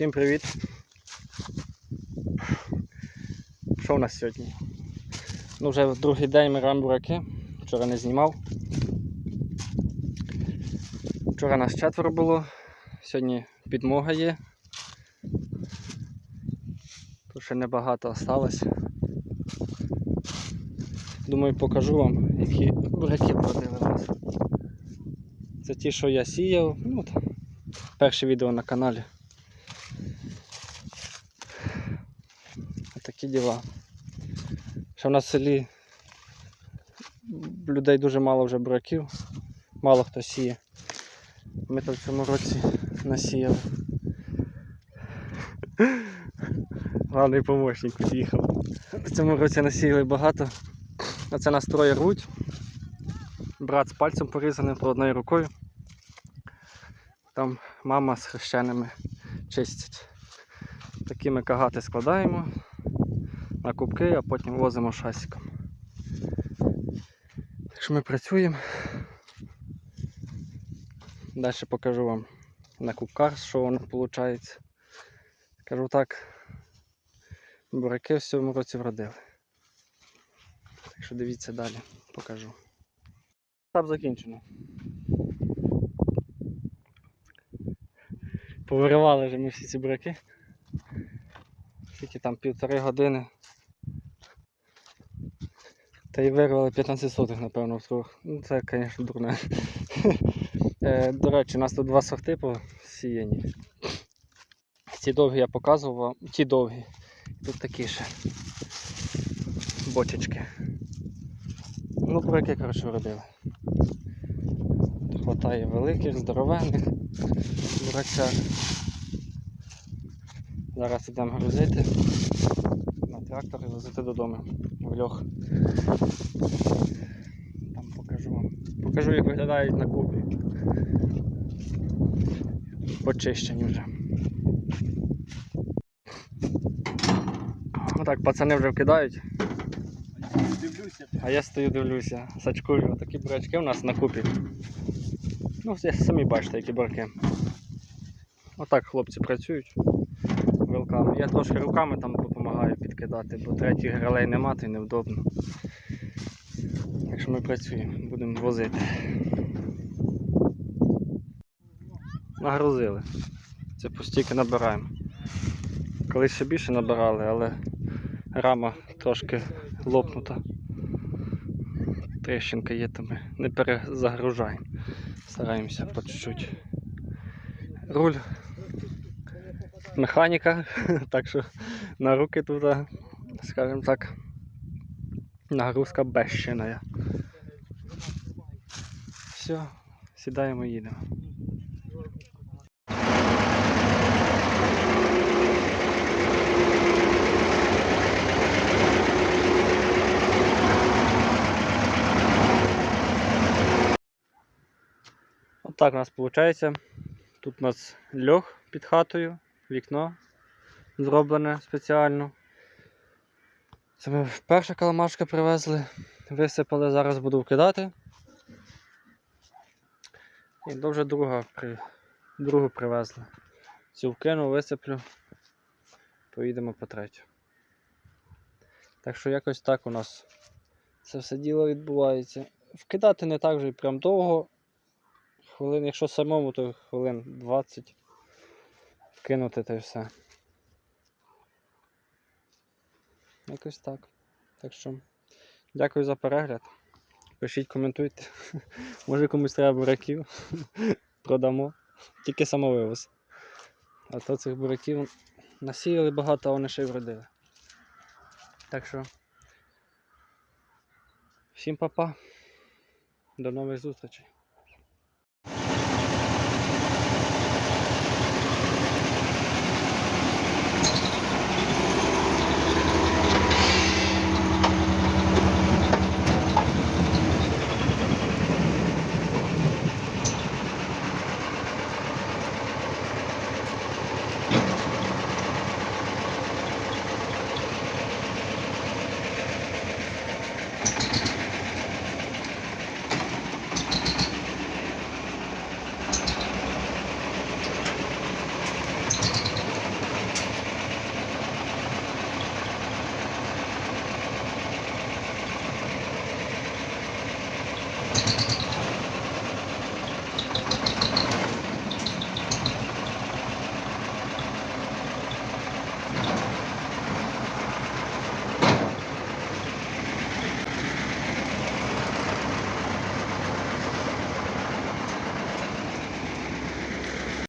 Всім привіт! Що у нас сьогодні? Ну, вже другий день ми граємо бураки. Вчора не знімав. Вчора нас четверо було, сьогодні підмога є. Тут ще небагато осталось. Думаю, покажу вам, які бураки плодили в нас. Це ті, що я сіяв. Ну, перше відео на каналі. Такі діла. Ще в нас в селі людей дуже мало вже бураків, мало хто сіє. Ми тут в цьому році насіяли. Главний помощник під'їхав. В цьому році насіяли багато. А це нас троє рвуть. Брат з пальцем порізаним про одною рукою. Там мама з хрещеними чистять. Такі ми кагати складаємо на кубки, а потім возимо шасиком. Так що ми працюємо. Далі покажу вам на кубках, що воно виходить. Кажу так, бураки в цьому році вродили. Так що дивіться далі, покажу. Етап закінчено. Повиривали вже ми всі ці бураки. Скільки там півтори години. Та й вирвали 15 сотих, напевно, втрох. Ну це, звісно, дурне. Е, До речі, у нас тут два сорти посіяні. Ці довгі я показував вам. Ті довгі. Тут такі ще бочечки. Ну, бураки, коротше, вродили. Хватає великих, здоровенних бурачар. Зараз йдемо грузити на трактор і возити додому в льох. Там покажу вам. Покажу, як виглядають на купі. Почищені вже. Отак, пацани вже вкидають, а я стою дивлюся, сачкую. Такі бурячки у нас на купі. Ну, самі бачите, які барки. Отак хлопці працюють вилками. Я трошки руками там допомагаю підкидати, бо третіх гралей нема, то невдобно. Так що ми працюємо, будемо возити. Нагрузили. Це постійки набираємо. Колись ще більше набирали, але рама трошки лопнута. Трещинка є, то ми не перезагружаємо. Стараємося по чуть-чуть. Руль механіка, так що на руки тут, скажімо так, нагрузка безщина. Все, сідаємо і їдемо. Отак у нас виходить. Тут у нас льох під хатою, вікно зроблене спеціально. Це ми перша каламашка привезли, висипали, зараз буду вкидати. І до вже друга другу привезли. Цю вкину, висиплю, поїдемо по третю. Так що якось так у нас це все діло відбувається. Вкидати не так вже і прям довго. Хвилин, якщо самому, то хвилин 20 вкинути та все. Якось так. Так що, дякую за перегляд. Пишіть, коментуйте. Може комусь треба буряків. Продамо. Тільки самовивоз. А то цих буряків насіяли багато, а вони ще й вродили. Так що. Всім па-па. До нових зустрічей.